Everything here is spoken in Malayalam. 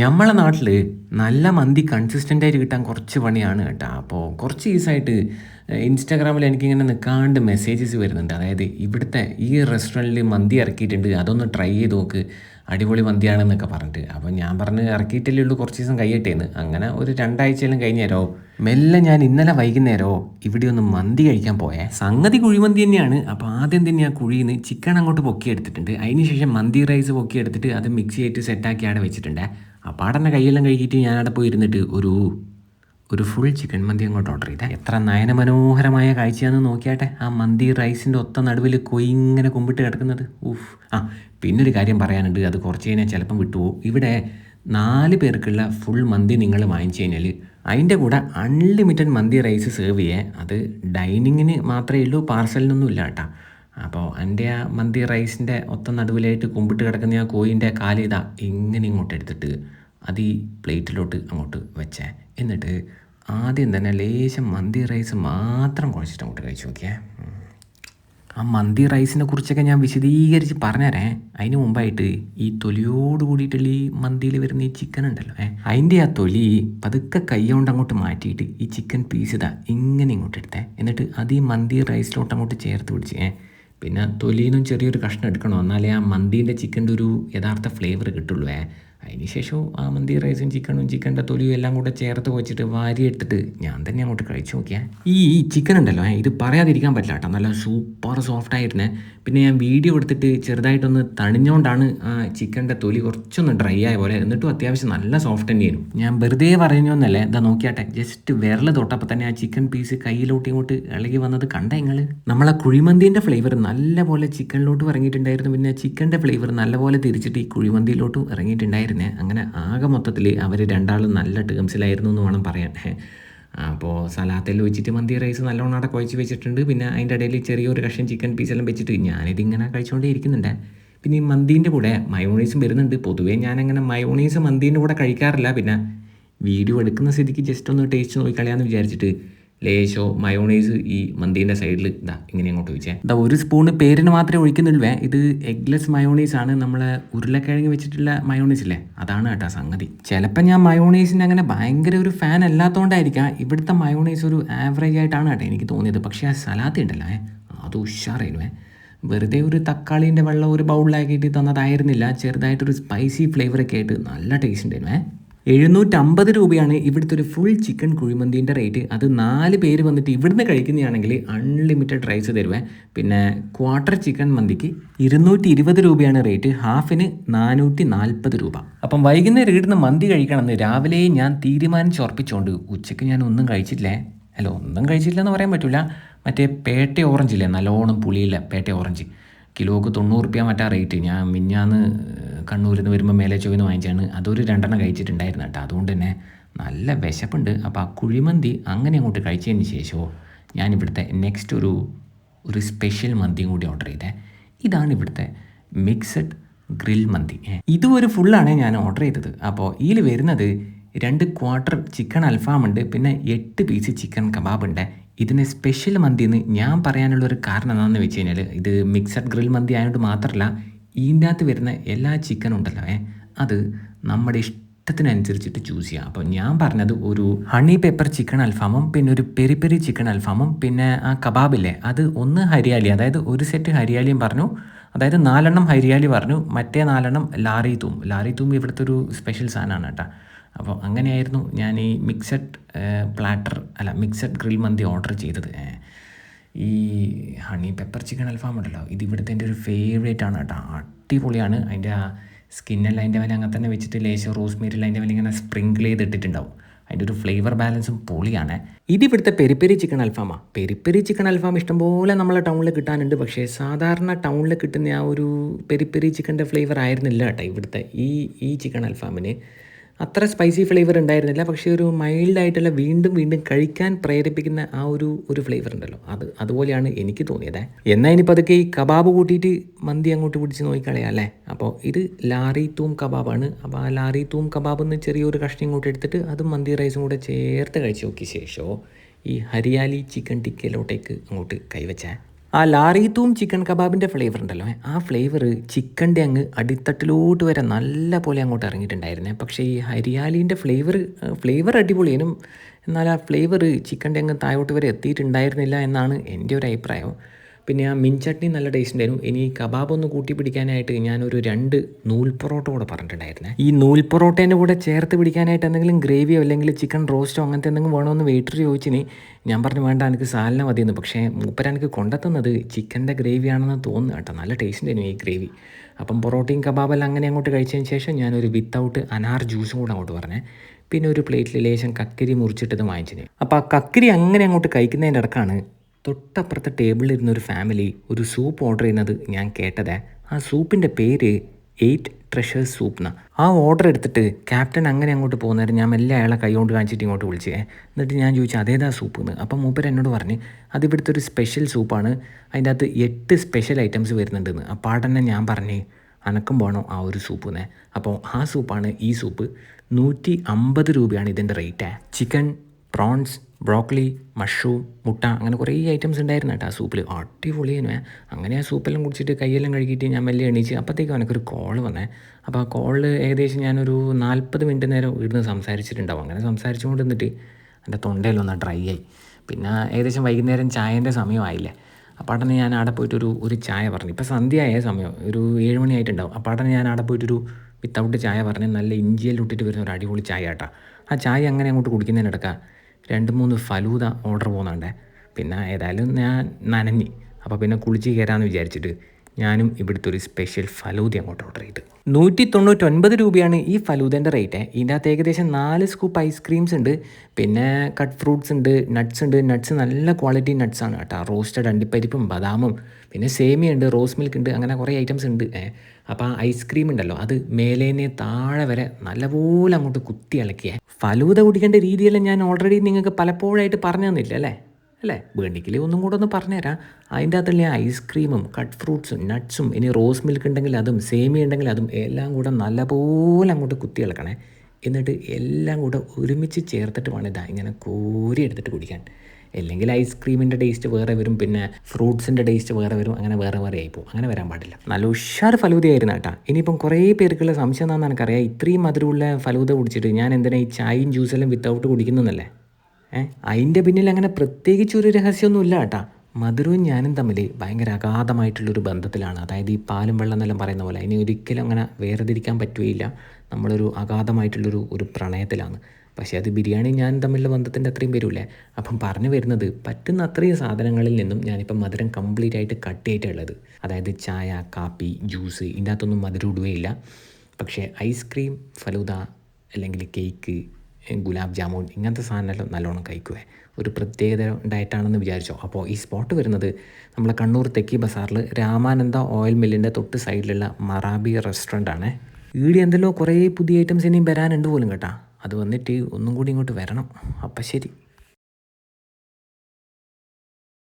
നമ്മളെ നാട്ടിൽ നല്ല മന്തി കൺസിസ്റ്റന്റ് ആയിട്ട് കിട്ടാൻ കുറച്ച് പണിയാണ് കേട്ടോ. അപ്പോൾ കുറച്ച് ഈസായിട്ട് ഇൻസ്റ്റാഗ്രാമിൽ എനിക്കിങ്ങനെ നിൽക്കാണ്ട് മെസ്സേജസ് വരുന്നുണ്ട്. അതായത് ഇവിടുത്തെ ഈ റെസ്റ്റോറന്റിൽ മന്തി ഇറക്കിയിട്ടുണ്ട്. അതൊന്ന് ട്രൈ ചെയ്ത് നോക്ക്. അടിപൊളി മന്തിയാണെന്നൊക്കെ പറഞ്ഞിട്ട്. അപ്പോൾ ഞാൻ പറഞ്ഞ് ഇറക്കിയിട്ടല്ലേ ഉള്ളൂ കുറച്ച് ദിവസം കഴിയട്ടേന്ന്. അങ്ങനെ ഒരു രണ്ടാഴ്ചയിലും കഴിഞ്ഞേരോ മെല്ലെ ഞാൻ ഇന്നലെ വൈകുന്നേരമോ ഇവിടെ ഒന്ന് മന്തി കഴിക്കാൻ പോയേ. സംഗതി കുഴിമന്തി തന്നെയാണ്. അപ്പോൾ ആദ്യം തന്നെ ആ കുഴിയിൽ നിന്ന് ചിക്കൻ അങ്ങോട്ട് പൊക്കിയെടുത്തിട്ടുണ്ട്. അതിന് ശേഷം മന്തി റൈസ് പൊക്കിയെടുത്തിട്ട് അത് മിക്സ് ചെയ്തിട്ട് സെറ്റാക്കി അവിടെ വെച്ചിട്ടുണ്ട്. അപ്പോൾ പാടന്റെ തന്നെ കൈയെല്ലാം കഴുകിയിട്ട് ഞാൻ അവിടെ പോയി ഇരുന്നിട്ട് ഒരു ഒരു ഫുൾ ചിക്കൻ മന്തി അങ്ങോട്ട് ഓർഡർ ചെയ്തേ. എത്ര നയനമനോഹരമായ കാഴ്ചയാണെന്ന് നോക്കിയാട്ടെ. ആ മന്തി റൈസിന്റെ ഒത്ത നടുവിൽ കൊയ് ഇങ്ങനെ കുമ്പിട്ട് കിടക്കുന്നത്. ഊഫ് ആ പിന്നൊരു കാര്യം പറയാനുണ്ട്. അത് കുറച്ച് കഴിഞ്ഞാൽ ചിലപ്പം വിട്ടുപോകും ഇവിടെ നാല് പേർക്കുള്ള ഫുൾ മന്തി നിങ്ങൾ വാങ്ങിച്ചു കഴിഞ്ഞാൽ അതിന്റെ കൂടെ അൺലിമിറ്റഡ് മന്തി റൈസ് സെർവ് ചെയ്യേ. അത് ഡൈനിങ്ങിന് മാത്രമേ ഉള്ളൂ പാർസലിനൊന്നും ഇല്ല കേട്ടോ അപ്പോൾ എന്റെ ആ മന്തി റൈസിന്റെ ഒത്ത നടുവിലായിട്ട് കുമ്പിട്ട് കിടക്കുന്ന ആ കോയിന്റെ കാലിതാ ഇങ്ങനെ ഇങ്ങോട്ട് എടുത്തിട്ട് അത് ഈ പ്ലേറ്റിലോട്ട് അങ്ങോട്ട് വെച്ചേ. എന്നിട്ട് ആദ്യം തന്നെ ലേശം മന്തി റൈസ് മാത്രം കുഴച്ചിട്ട് അങ്ങോട്ട് കഴിച്ചു നോക്കിയേ. ആ മന്തി റൈസിനെ കുറിച്ചൊക്കെ ഞാൻ വിശദീകരിച്ച് പറഞ്ഞുതരേ അതിന് മുമ്പായിട്ട് ഈ തൊലിയോട് കൂടിയിട്ടുള്ള ഈ മന്തിയിൽ വരുന്ന ഈ ചിക്കൻ ഉണ്ടല്ലോ ഏ. അതിന്റെ ആ തൊലി പതുക്കെ കൈ കൊണ്ട് അങ്ങോട്ട് മാറ്റിയിട്ട് ഈ ചിക്കൻ പീസ് ഇതാ ഇങ്ങനെ ഇങ്ങോട്ട് എടുത്തേ. എന്നിട്ട് അത് ഈ മന്തി റൈസിലോട്ട് അങ്ങോട്ട് ചേർത്ത് പിടിച്ച് ഏ. പിന്നെ തൊലിയിൽ നിന്നും ചെറിയൊരു കഷ്ണം എടുക്കണം. എന്നാലേ ആ മന്തീന്റെ ചിക്കന്റെ ഒരു യഥാർത്ഥ ഫ്ലേവർ കിട്ടുള്ളൂ. അതിന് ശേഷവും ആ മന്തി റൈസും ചിക്കനും ചിക്കന്റെ തൊലിയും എല്ലാം കൂടെ ചേർത്ത് വെച്ചിട്ട് വാരി എടുത്തിട്ട് ഞാൻ തന്നെ അങ്ങോട്ട് കഴിച്ചു നോക്കിയാൽ ഈ ചിക്കൻ ഉണ്ടല്ലോ ഇത് പറയാതിരിക്കാൻ പറ്റില്ല കേട്ടോ. നല്ല സൂപ്പർ സോഫ്റ്റ് ആയിരുന്നേ. പിന്നെ ഞാൻ വീഡിയോ എടുത്തിട്ട് ചെറുതായിട്ടൊന്ന് തണിഞ്ഞുകൊണ്ടാണ് ആ ചിക്കന്റെ തൊലി കുറച്ചൊന്ന് ഡ്രൈ ആയ പോലെ. എന്നിട്ടും അത്യാവശ്യം നല്ല സോഫ്റ്റ് തന്നെയായിരുന്നു. ഞാൻ വെറുതെ പറയുന്നൊന്നല്ലേ ഇതാ നോക്കിയാട്ടെ ജസ്റ്റ് വിരൽ തൊട്ടപ്പോൾ തന്നെ ആ ചിക്കൻ പീസ് കയ്യിലോട്ട് ഇങ്ങോട്ട് ഇളകി വന്നത് കണ്ട നിങ്ങൾ നമ്മളെ കുഴിമന്തിന്റെ ഫ്ലേവർ നല്ലപോലെ ചിക്കനിലോട്ട് ഇറങ്ങിയിട്ടുണ്ടായിരുന്നു. പിന്നെ ചിക്കന്റെ ഫ്ലേവർ നല്ലപോലെ തിരിച്ചിട്ട് ഈ കുഴിമന്തിയിലോട്ടും ഇറങ്ങിയിട്ടുണ്ടായിരുന്നേ. അങ്ങനെ ആകെ മൊത്തത്തിൽ അവർ രണ്ടാളും നല്ല ടേംസിലായിരുന്നു എന്ന് വേണം പറയാൻ. അപ്പോൾ സലാത്തിൽ വെച്ചിട്ട് മന്തി റൈസ് നല്ലോണം അവിടെ കുഴച്ച് വെച്ചിട്ടുണ്ട്. പിന്നെ അതിന്റെ ഇടയിൽ ചെറിയൊരു കഷ്ണം ചിക്കൻ പീസെല്ലാം വെച്ചിട്ട് ഞാനിതിങ്ങനെ കഴിച്ചുകൊണ്ടേ ഇരിക്കുന്നുണ്ട്. പിന്നെ ഈ മന്തീന്റെ കൂടെ മയോണൈസും വരുന്നുണ്ട്. പൊതുവേ ഞാനങ്ങനെ മയോണൈസ് മന്തീന്റെ കൂടെ കഴിക്കാറില്ല. പിന്നെ വീഡിയോ എടുക്കുന്ന സ്ഥിതിക്ക് ജസ്റ്റ് ഒന്ന് ടേസ്റ്റ് നോക്കിക്കളയാന്ന് വിചാരിച്ചിട്ട് ലേശോ മയോണൈസ് ഈ മന്തീന്റെ സൈഡിൽ ഇതാ ഇങ്ങനെ അങ്ങോട്ട് ഒഴിച്ചേ. ഇതാ ഒരു സ്പൂണ് പേരിന് മാത്രമേ ഒഴിക്കുന്നുള്ളൂ. ഇത് എഗ്ലെസ് മയോണൈസ് ആണ്. നമ്മളെ ഉരുളക്കിഴങ്ങ് വെച്ചിട്ടുള്ള മയോണൈസ് ഇല്ലേ? അതാണ് കേട്ടോ സംഗതി. ചിലപ്പോൾ ഞാൻ മയോണൈസിന്റെ അങ്ങനെ ഭയങ്കര ഒരു ഫാൻ അല്ലാത്തതുകൊണ്ടായിരിക്കാം ഇവിടുത്തെ മയോണൈസ് ഒരു ആവറേജ് ആയിട്ടാണ് കേട്ടോ എനിക്ക് തോന്നിയത്. പക്ഷേ ആ സലാത്തി ഉണ്ടല്ലോ അത് ഉഷാറായിരുന്നു. വെറുതെ ഒരു തക്കാളീന്റെ വെള്ളം ഒരു ബൗളിലാക്കിയിട്ട് തന്നതായിരുന്നില്ല. ചെറുതായിട്ടൊരു സ്പൈസി ഫ്ലേവറൊക്കെ ആയിട്ട് നല്ല ടേസ്റ്റ് ഉണ്ടായിരുന്നു എഴുന്നൂറ്റമ്പത് രൂപയാണ് ഇവിടുത്തെ ഒരു ഫുൾ ചിക്കൻ കുഴിമന്തീന്റെ റേറ്റ് അത് നാല് പേര് വന്നിട്ട് ഇവിടുന്ന് കഴിക്കുന്നതാണെങ്കിൽ അൺലിമിറ്റഡ് റൈസ് തരുവേ. പിന്നെ ക്വാർട്ടർ ചിക്കൻ മന്തിക്ക് ഇരുന്നൂറ്റി ഇരുപത് രൂപയാണ് റേറ്റ് ഹാഫിന് നാനൂറ്റി നാൽപ്പത് രൂപ. അപ്പം വൈകുന്നേരം ഇവിടുന്ന് മന്തി കഴിക്കണമെന്ന് രാവിലെ ഞാൻ തീരുമാനിച്ചുറപ്പിച്ചുകൊണ്ട് ഉച്ചയ്ക്ക് ഞാൻ ഒന്നും കഴിച്ചില്ലേ അല്ല ഒന്നും കഴിച്ചിട്ടില്ല എന്ന് പറയാൻ പറ്റില്ല മറ്റേ പേട്ട ഓറഞ്ച് ഇല്ലേ നല്ലോണം പുളിയില്ല പേട്ട ഓറഞ്ച് കിലോക്ക് തൊണ്ണൂറ് റുപ്യ മറ്റാ റേറ്റ് ഞാൻ മിഞ്ഞാന്ന് കണ്ണൂരിൽ നിന്ന് വരുമ്പോൾ മേലെ ചൊവ്വന്ന് വാങ്ങിച്ചാണ് അതൊരു രണ്ടെണ്ണം കഴിച്ചിട്ടുണ്ടായിരുന്നു കേട്ടോ. അതുകൊണ്ട് തന്നെ നല്ല വിശപ്പുണ്ട്. അപ്പോൾ ആ കുഴിമന്തി അങ്ങനെ അങ്ങോട്ട് കഴിച്ചതിന് ശേഷമോ ഞാൻ ഇവിടുത്തെ നെക്സ്റ്റ് ഒരു ഒരു സ്പെഷ്യൽ മന്തിയും കൂടി ഓർഡർ ചെയ്തേ. ഇതാണ് ഇവിടുത്തെ മിക്സഡ് ഗ്രിൽ മന്തി. ഇതും ഒരു ഫുള്ളാണ് ഞാൻ ഓർഡർ ചെയ്തത്. അപ്പോൾ ഇതിൽ വരുന്നത് രണ്ട് ക്വാർട്ടർ ചിക്കൻ അൽഫാമുണ്ട് പിന്നെ എട്ട് പീസ് ചിക്കൻ കബാബ് ഉണ്ട്. ഇതിന് സ്പെഷ്യൽ മന്തി എന്ന് ഞാൻ പറയാനുള്ള ഒരു കാരണം എന്താണെന്ന് വെച്ച് കഴിഞ്ഞാൽ ഇത് മിക്സഡ് ഗ്രിൽ മന്തി ആയതുകൊണ്ട് മാത്രമല്ല ഇതിന്റെ അകത്ത് വരുന്ന എല്ലാ ചിക്കനും ഉണ്ടല്ലോ ഏ? അത് നമ്മുടെ ഇഷ്ടത്തിനനുസരിച്ചിട്ട് ചൂസ് ചെയ്യാം. അപ്പോൾ ഞാൻ പറഞ്ഞത് ഒരു ഹണി പെപ്പർ ചിക്കൻ അൽഫാമും പിന്നെ ഒരു പെരി പെരി ചിക്കൻ അൽഫാമും പിന്നെ ആ കബാബില്ലേ അത് ഒന്ന് ഹരിയാലി അതായത് ഒരു സെറ്റ് ഹരിയാലിയും പറഞ്ഞു അതായത് നാലെണ്ണം ഹരിയാലി പറഞ്ഞു മറ്റേ നാലെണ്ണം ലാറി തൂം. ലാറി തൂം ഇവിടുത്തെ ഒരു സ്പെഷ്യൽ സാധനമാണ് കേട്ടോ. അപ്പോൾ അങ്ങനെയായിരുന്നു ഞാൻ ഈ മിക്സഡ് പ്ലാറ്റർ അല്ല മിക്സഡ് ഗ്രിൽ മന്തി ഓർഡർ ചെയ്തത്. ഈ ഹണി പെപ്പർ ചിക്കൻ അൽഫാം ഉണ്ടല്ലോ ഇത് ഇവിടുത്തെ എന്റെ ഒരു ഫേവറേറ്റ് ആണ് കേട്ടോ. അടിപൊളിയാണ്. അതിന്റെ ആ സ്കിന്നെല്ലാം അതിന്റെ മേലെ അങ്ങനെ തന്നെ വെച്ചിട്ട് ലേശം റോസ്മേരിൽ അതിന്റെ മേലെ ഇങ്ങനെ സ്പ്രിങ്കിൾ ചെയ്തിട്ടിട്ടുണ്ടാവും അതിന്റെ ഒരു ഫ്ലേവർ ബാലൻസും പൊളിയാണ്. ഇത് ഇവിടുത്തെ പെരിപ്പെരി ചിക്കൻ അൽഫാമാ. പെരിപ്പെരി ചിക്കൻ അൽഫാം ഇഷ്ടംപോലെ നമ്മളെ ടൗണിൽ കിട്ടാനുണ്ട്. പക്ഷേ സാധാരണ ടൗണിൽ കിട്ടുന്ന ആ ഒരു പെരിപ്പെരി ചിക്കന്റെ ഫ്ലേവർ ആയിരുന്നില്ല കേട്ടോ ഇവിടുത്തെ ഈ ഈ ചിക്കൻ അൽഫാമിന്. അത്ര സ്പൈസി ഫ്ലേവർ ഉണ്ടായിരുന്നില്ല. പക്ഷേ ഒരു മൈൽഡായിട്ടുള്ള വീണ്ടും വീണ്ടും കഴിക്കാൻ പ്രേരിപ്പിക്കുന്ന ആ ഒരു ഒരു ഫ്ലേവർ ഉണ്ടല്ലോ. അത് അതുപോലെയാണ് എനിക്ക് തോന്നിയത്. എന്നാൽ ഇനിയിപ്പോൾ അതൊക്കെ ഈ കബാബ് കൂട്ടിയിട്ട് മന്തി അങ്ങോട്ട് പിടിച്ച് നോക്കിക്കളയാം അല്ലേ? അപ്പോൾ ഇത് ലാറി തൂം കബാബാണ്. അപ്പോൾ ആ ലാറി തൂം കബാബ് എന്ന് ചെറിയൊരു കഷ്ണം ഇങ്ങോട്ട് എടുത്തിട്ട് അതും മന്തി റൈസും കൂടെ ചേർത്ത് കഴിച്ച് നോക്കിയ ശേഷമോ ഈ ഹരിയാലി ചിക്കൻ ടിക്കയിലോട്ടേക്ക് അങ്ങോട്ട് കൈവച്ചേ. ആ ലാറിയത്തും ചിക്കൻ കബാബിന്റെ ഫ്ലേവർ ഉണ്ടല്ലോ. ആ ഫ്ലേവർ ചിക്കന്റെ അങ്ങ് അടിത്തട്ടിലോട്ട് വരെ നല്ല പോലെ അങ്ങോട്ട് ഇറങ്ങിയിട്ടുണ്ടായിരുന്നേ. പക്ഷേ ഈ ഹരിയാലിന്റെ ഫ്ലേവർ ഫ്ലേവർ അടിപൊളിയേനും എന്നാൽ ആ ഫ്ലേവർ ചിക്കന്റെ അങ്ങ് താഴോട്ട് വരെ എത്തിയിട്ടുണ്ടായിരുന്നില്ല എന്നാണ് എന്റെ ഒരു അഭിപ്രായം. പിന്നെ ആ മിൻ ചട്നി നല്ല ടേസ്റ്റ് ഉണ്ടായിരുന്നു. ഇനി കബാബ് ഒന്ന് കൂട്ടി പിടിക്കാനായിട്ട് ഞാനൊരു രണ്ട് നൂൽ പൊറോട്ട കൂടെ പറഞ്ഞിട്ടുണ്ടായിരുന്നേ. ഈ നൂൽ പൊറോട്ടേന്റെ കൂടെ ചേർത്ത് പിടിക്കാനായിട്ട് എന്തെങ്കിലും ഗ്രേവിയോ അല്ലെങ്കിൽ ചിക്കൻ റോസ്റ്റോ അങ്ങനത്തെ എന്തെങ്കിലും വേണമെന്ന് വെയിറ്റർ ചോദിച്ചിന്. ഞാൻ പറഞ്ഞു വേണ്ട എനിക്ക് സാലിന മതിയെന്ന്. പക്ഷേ മൂപ്പര എനിക്ക് കൊണ്ടെത്തുന്നത് ചിക്കന്റെ ഗ്രേവിയാണെന്ന് തോന്നുന്നു കേട്ടോ. നല്ല ടേസ്റ്റ് ഉണ്ടായിരുന്നു ഈ ഗ്രേവി. അപ്പം പൊറോട്ടയും കബാബെല്ലാം അങ്ങനെ അങ്ങോട്ട് കഴിച്ചതിന് ശേഷം ഞാനൊരു വിത്തൗട്ട് അനാർ ജ്യൂസും കൂടെ അങ്ങോട്ട് പറഞ്ഞേ. പിന്നെ ഒരു പ്ലേറ്റിൽ ലേശം കക്കരി മുറിച്ചിട്ടത് വാങ്ങിച്ചിന്. അപ്പോൾ ആ കക്കരി അങ്ങനെ അങ്ങോട്ട് കഴിക്കുന്നതിന്റെ ഇടക്കാണ് തൊട്ടപ്പുറത്തെ ടേബിളിൽ ഇരുന്ന ഒരു ഫാമിലി ഒരു സൂപ്പ് ഓർഡർ ചെയ്യുന്നത് ഞാൻ കേട്ടതേ. ആ സൂപ്പിന്റെ പേര് എയ്റ്റ് ട്രഷേഴ്സ് സൂപ്പ് എന്നാ ആ ഓർഡർ എടുത്തിട്ട് ക്യാപ്റ്റൻ അങ്ങനെ അങ്ങോട്ട് പോകുന്നേരം ഞാൻ മെല്ലെ അയാളെ കൈകൊണ്ട് കാണിച്ചിട്ട് ഇങ്ങോട്ട് വിളിച്ചേ. എന്നിട്ട് ഞാൻ ചോദിച്ചു അതേതാ സൂപ്പ് എന്ന് അപ്പം മൂപ്പർ എന്നോട് പറഞ്ഞ് അത് ഇവിടുത്തെ ഒരു സ്പെഷ്യൽ സൂപ്പാണ് അതിന്റെ അകത്ത് എട്ട് സ്പെഷ്യൽ ഐറ്റംസ് വരുന്നുണ്ടെന്ന്. അപ്പോൾ ആ തന്നെ ഞാൻ പറഞ്ഞ് അനക്കം വേണം ആ ഒരു സൂപ്പ് എന്നേ അപ്പോൾ ആ സൂപ്പാണ് ഈ സൂപ്പ് നൂറ്റി അമ്പത് രൂപയാണ് ഇതിന്റെ rate chicken prawns broccoli mushroom മുട്ട അങ്ങനെ കുറേ ഐറ്റംസ് ഉണ്ടായിരുന്നു കേട്ടോ ആ സൂപ്പിൽ അടിപൊളിയാണ് അങ്ങനെ ആ സൂപ്പെല്ലാം കുടിച്ചിട്ട് കൈയെല്ലാം കഴുകിയിട്ട് ഞാൻ വലിയ എണീച്ച് അപ്പോഴത്തേക്കും എനിക്കൊരു കോൾ വന്നേ. അപ്പോൾ ആ കോളിൽ ഏകദേശം ഞാനൊരു നാൽപ്പത് മിനിറ്റ് നേരം ഇരുന്ന് സംസാരിച്ചിട്ടുണ്ടാവും. അങ്ങനെ സംസാരിച്ചുകൊണ്ട് നിന്നിട്ട് എന്റെ തൊണ്ടയിലൊന്ന് ഡ്രൈ ആയി. പിന്നെ ഏകദേശം വൈകുന്നേരം ചായന്റെ സമയമായില്ലേ. അപ്പാട്ടനെ ഞാൻ അവിടെ പോയിട്ടൊരു ഒരു ചായ പറഞ്ഞു. ഇപ്പോൾ സന്ധ്യയായ സമയം ഒരു ഏഴ് മണിയായിട്ടുണ്ടാവും അപ്പാട്ടനെ ഞാൻ അവിടെ പോയിട്ടൊരു വിത്തൗട്ട് ചായ പറഞ്ഞ്. നല്ല ഇഞ്ചിയിൽ ഇട്ടിട്ട് വരുന്ന ഒരു അടിപൊളി ചായ കേട്ടോ. ആ ചായ അങ്ങനെ അങ്ങോട്ട് കുടിക്കുന്നതിനിടയ്ക്ക് രണ്ട് മൂന്ന് ഫലൂത ഓർഡർ പോകുന്നുണ്ടേ പിന്നെ ഏതായാലും ഞാൻ നനഞ്ഞ്. അപ്പോൾ പിന്നെ കുളിച്ച് കയറാമെന്ന് വിചാരിച്ചിട്ട് ഞാനും ഇവിടുത്തെ ഒരു സ്പെഷ്യൽ ഫലൂദ അങ്ങോട്ട് ഓർഡർ ചെയ്തു. നൂറ്റി തൊണ്ണൂറ്റൊൻപത് രൂപയാണ് ഈ ഫലൂദന്റെ റേറ്റ് ഇതിനകത്ത് ഏകദേശം നാല് സ്കൂപ്പ് ഐസ്ക്രീംസ് ഉണ്ട്. പിന്നെ കട്ട് ഫ്രൂട്ട്സ് ഉണ്ട് നട്ട്സ് ഉണ്ട്. നട്ട്സ് നല്ല ക്വാളിറ്റി നട്ട്സ് ആണ് കേട്ടോ. റോസ്റ്റഡ് അണ്ടിപ്പരിപ്പും ബദാമും. പിന്നെ സേമിയ ഉണ്ട് റോസ് മിൽക്ക് ഉണ്ട് അങ്ങനെ കുറേ ഐറ്റംസ് ഉണ്ട്. അപ്പോൾ ആ ഐസ്ക്രീം ഉണ്ടല്ലോ അത് മേലേനെ താഴെ വരെ നല്ലപോലെ അങ്ങോട്ട് കുത്തി ഇളക്കിയേ. ഫലൂദ കുടിക്കേണ്ട രീതിയെല്ലാം ഞാൻ ഓൾറെഡി നിങ്ങൾക്ക് പലപ്പോഴായിട്ട് പറഞ്ഞു തന്നില്ല അല്ലേ? അല്ലേ? വേണ്ടിക്കില്ലേ ഒന്നും കൂടെ ഒന്ന് പറഞ്ഞുതരാം. അതിന്റെ അകത്തുള്ള ഐസ്ക്രീമും കട്ട് ഫ്രൂട്ട്സും നട്ട്സും ഇനി റോസ് മിൽക്ക് ഉണ്ടെങ്കിൽ അതും സേമി ഉണ്ടെങ്കിൽ അതും എല്ലാം കൂടെ നല്ലപോലെ അങ്ങോട്ട് കുത്തി ഇളക്കണേ. എന്നിട്ട് എല്ലാം കൂടെ ഒരുമിച്ച് ചേർത്തിട്ട് വേണം ഇതാ ഇങ്ങനെ കോരി എടുത്തിട്ട് കുടിക്കാൻ. അല്ലെങ്കിൽ ഐസ്ക്രീമിന്റെ ടേസ്റ്റ് വേറെ വരും പിന്നെ ഫ്രൂട്ട്സിന്റെ ടേസ്റ്റ് വേറെ വരും അങ്ങനെ വേറെ വേറെ ആയിപ്പോൾ അങ്ങനെ വരാൻ പാടില്ല. നല്ല ഉഷാർ ഫലൂതയായിരുന്നു കേട്ടോ. ഇനിയിപ്പം കുറേ പേർക്കുള്ള സംശയം എന്താണെന്ന് എനിക്കറിയാം. ഇത്രയും മധുരമുള്ള ഫലൂത കുടിച്ചിട്ട് ഞാൻ എന്തിനാ ഈ ചായയും ജ്യൂസെല്ലാം വിത്തൗട്ട് കുടിക്കുന്നതല്ലേ അതിന്റെ പിന്നിൽ അങ്ങനെ പ്രത്യേകിച്ച് ഒരു രഹസ്യമൊന്നുമില്ല കേട്ടാ. മധുരവും ഞാനും തമ്മിൽ ഭയങ്കര അഗാധമായിട്ടുള്ളൊരു ബന്ധത്തിലാണ്. അതായത് ഈ പാലും വെള്ളം എന്നെല്ലാം പറയുന്ന പോലെ അതിനെ ഒരിക്കലും അങ്ങനെ വേർതിരിക്കാൻ പറ്റുകയില്ല. നമ്മളൊരു അഗാധമായിട്ടുള്ളൊരു ഒരു പ്രണയത്തിലാണ്. പക്ഷേ അത് ബിരിയാണി ഞാനും തമ്മിലുള്ള ബന്ധത്തിന്റെ അത്രയും വരില്ലേ അപ്പം പറഞ്ഞു വരുന്നത് പറ്റുന്ന അത്രയും സാധനങ്ങളിൽ നിന്നും ഞാനിപ്പം മധുരം കംപ്ലീറ്റ് ആയിട്ട് കട്ട് ചെയ്തിട്ടുള്ളത്. അതായത് ചായ കാപ്പി ജ്യൂസ് ഇതിനകത്തൊന്നും മധുരം ഇടുകയില്ല. പക്ഷേ ഐസ്ക്രീം ഫലൂദ അല്ലെങ്കിൽ കേക്ക് ഗുലാബ് ജാമുൻ ഇങ്ങനത്തെ സാധനമെല്ലാം നല്ലോണം കഴിക്കുവേ. ഒരു പ്രത്യേകത ഡയറ്റാണെന്ന് വിചാരിച്ചോ. അപ്പോൾ ഈ സ്പോട്ട് വരുന്നത് നമ്മളെ കണ്ണൂർ തെക്കി ബസാറിൽ രാമാനന്ദ ഓയിൽ മില്ലിന്റെ തൊട്ട് സൈഡിലുള്ള മറാബി റെസ്റ്റോറന്റ് ആണ്. ഈടി എന്തെല്ലോ കുറേ പുതിയ ഐറ്റംസ് ഇനിയും വരാനുണ്ട് പോലും കേട്ടാ. അത് വന്നിട്ട് ഒന്നും കൂടി ഇങ്ങോട്ട് വരണം. അപ്പം ശരി.